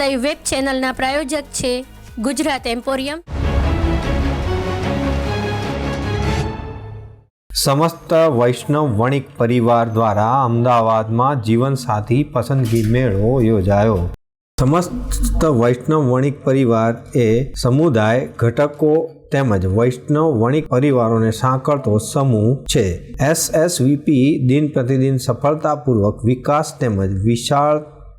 Live web ચેનલના પ્રાયોજક છે Gujarat emporium સમસ્ત વૈષ્ણવ વણિક પરિવાર દ્વારા અમદાવાદમાં જીવનસાથી પસંદગી મેળો યોજાયો. સમસ્ત વૈષ્ણવ વણિક પરિવાર એ સમુદાય ઘટકો તેમજ વૈષ્ણવ વણિક પરિવારોને સાંકળતો સમૂહ છે. એસએસવીપી દિન પ્રતિદિન સફળતાપૂર્વક વિકાસ તેમજ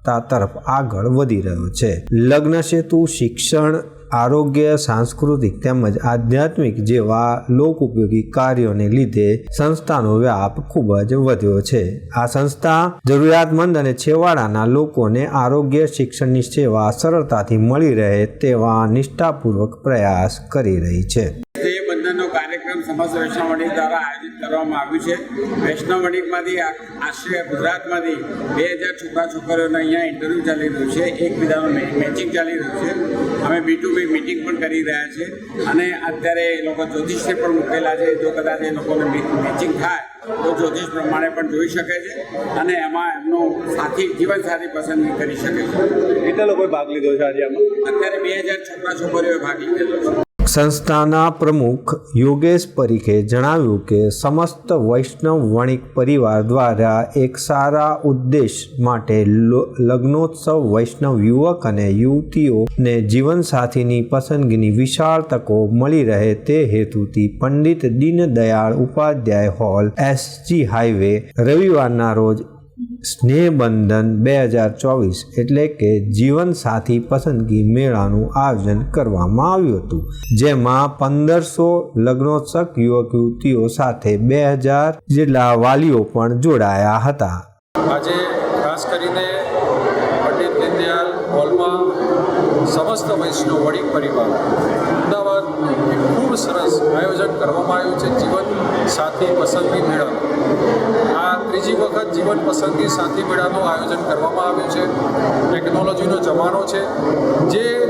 વિશાળતા તરફ આગળ વધી રહ્યો છે. લગ્ન સેતુ, શિક્ષણ, આરોગ્ય, સાંસ્કૃતિક તેમજ આધ્યાત્મિક જેવા લોક ઉપયોગી કાર્યોને લીધે સંસ્થાનો વ્યાપ ખૂબ જ વધ્યો છે. આ સંસ્થા જરૂરિયાતમંદ અને છેવાડાના લોકોને આરોગ્ય, શિક્ષણની સેવા સરળતાથી મળી રહે તેવા નિષ્ઠાપૂર્વક પ્રયાસ કરી રહી છે. સમસ્ત વૈષ્ણવ દ્વારા આયોજિત કરવામાં આવ્યું છે. વૈષ્ણવ આ- આશરે ગુજરાતમાંથી બે હજાર છોકરા છોકરીઓને અહીંયા ઇન્ટરવ્યૂ ચાલી રહ્યું છે. એકબીજાનું મેચિંગ ચાલી રહ્યું છે. અમે બી ટુ બી મિટિંગ પણ કરી રહ્યા છે અને અત્યારે એ લોકો જ્યોતિષને પણ મૂકેલા છે. જો કદાચ એ લોકોને મેચિંગ થાય તો જ્યોતિષ પ્રમાણે પણ જોઈ શકે છે અને એમાં એમનું સાથી જીવન સાથી પસંદગી કરી શકે છે. કેટલા લોકોએ ભાગ લીધો છે આજે આમાં? અત્યારે બે હજાર છોકરા છોકરીઓએ ભાગ લીધેલો છે. સંસ્થાના પ્રમુખ યોગેશ પરીખે જણાવ્યું કે સમસ્ત વૈષ્ણવ વણિક પરિવાર દ્વારા એક સારા ઉદ્દેશ માટે લગ્નોત્સવ વૈષ્ણવ યુવક અને યુવતીઓને જીવનસાથીની પસંદગીની વિશાળ તકો મળી રહે તે હેતુથી Pandit Deendayal Upadhyay hall SG highway રવિવારના રોજ સ્નેહબંધન બે હજાર ચોવીસ એટલે કે જીવનસાથી પસંદગી મેળાનું આયોજન કરવામાં આવ્યું હતું, જેમાં પંદરસો લગ્નોત્સક યુવક યુવતીઓ સાથે બે હજાર જેટલા વાલીઓ પણ જોડાયા હતા. આજે ખાસ કરીને પંડિત દીનદયાલ હોલમાં સમસ્ત વૈષ્ણવ વડી પરિવાર અમદાવાદ ખૂબ સરસ આયોજન કરવામાં આવ્યું છે જીવન સાથી પસંદગી મેળા આ ત્રીજી વખત જીવન પસંદગી સાથી મેળાનું આયોજન કરવામાં આવ્યું છે. ટેકનોલોજીનો જમાનો છે. જે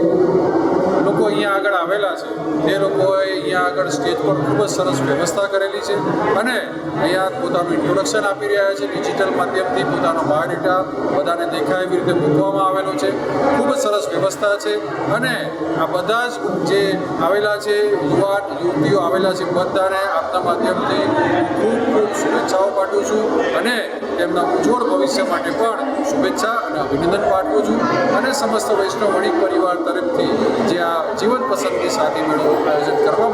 લોકો અહીંયા આગળ આવેલા છે. તે લોકોએ અહીંયા આગળ સ્ટેજ પર ખૂબ જ સરસ વ્યવસ્થા કરેલી છે અને અહીંયા પોતાનું ઇન્ટ્રોડક્શન આપી રહ્યા છે. ડિજિટલ માધ્યમથી પોતાનો બાયોડેટા બધાને દેખાય એવી રીતે મૂકવામાં આવેલો છે. ખૂબ જ સરસ વ્યવસ્થા છે અને આ બધા જ જે આવેલા છે યુવાન યુવતીઓ આવેલા છે, બધાને આપના માધ્યમથી ખૂબ ખૂબ શુભેચ્છાઓ પાઠવું છું અને તેમના ઉજ્જવળ ભવિષ્ય માટે પણ શુભેચ્છા અભિનંદન પાઠવું છું અને સમસ્ત વૈષ્ણવ વણિક પરિવાર તરફથી જે આ જીવન પસંદગી સાથે મેળો આયોજન કરવામાં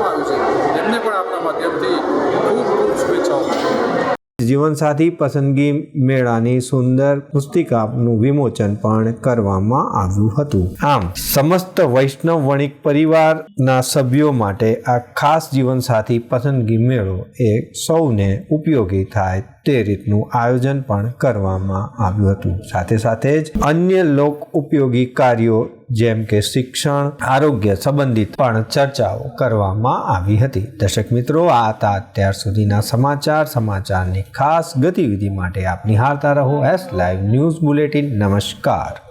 જીવનસાથી પસંદગી મેળાની સુંદર પુસ્તિકાનું વિમોચન પણ કરવામાં આવ્યું હતું. આમ, સમસ્ત વૈષ્ણવ વણિક પરિવારના સભ્યો માટે આ ખાસ જીવનસાથી પસંદગી મેળો એ સૌને ઉપયોગી થાય તે રીતનું આયોજન પણ કરવામાં આવ્યું હતું. સાથે સાથે જ અન્ય લોક ઉપયોગી કાર્યો જેમ કે શિક્ષણ, આરોગ્ય સંબંધિત પણ ચર્ચાઓ કરવામાં આવી હતી. દર્શક મિત્રો, આ હતા અત્યાર સુધીના સમાચાર. સમાચારની ખાસ ગતિવિધિ માટે આપ નિહાળતા રહો એસ લાઈવ ન્યૂઝ બુલેટિન નમસ્કાર.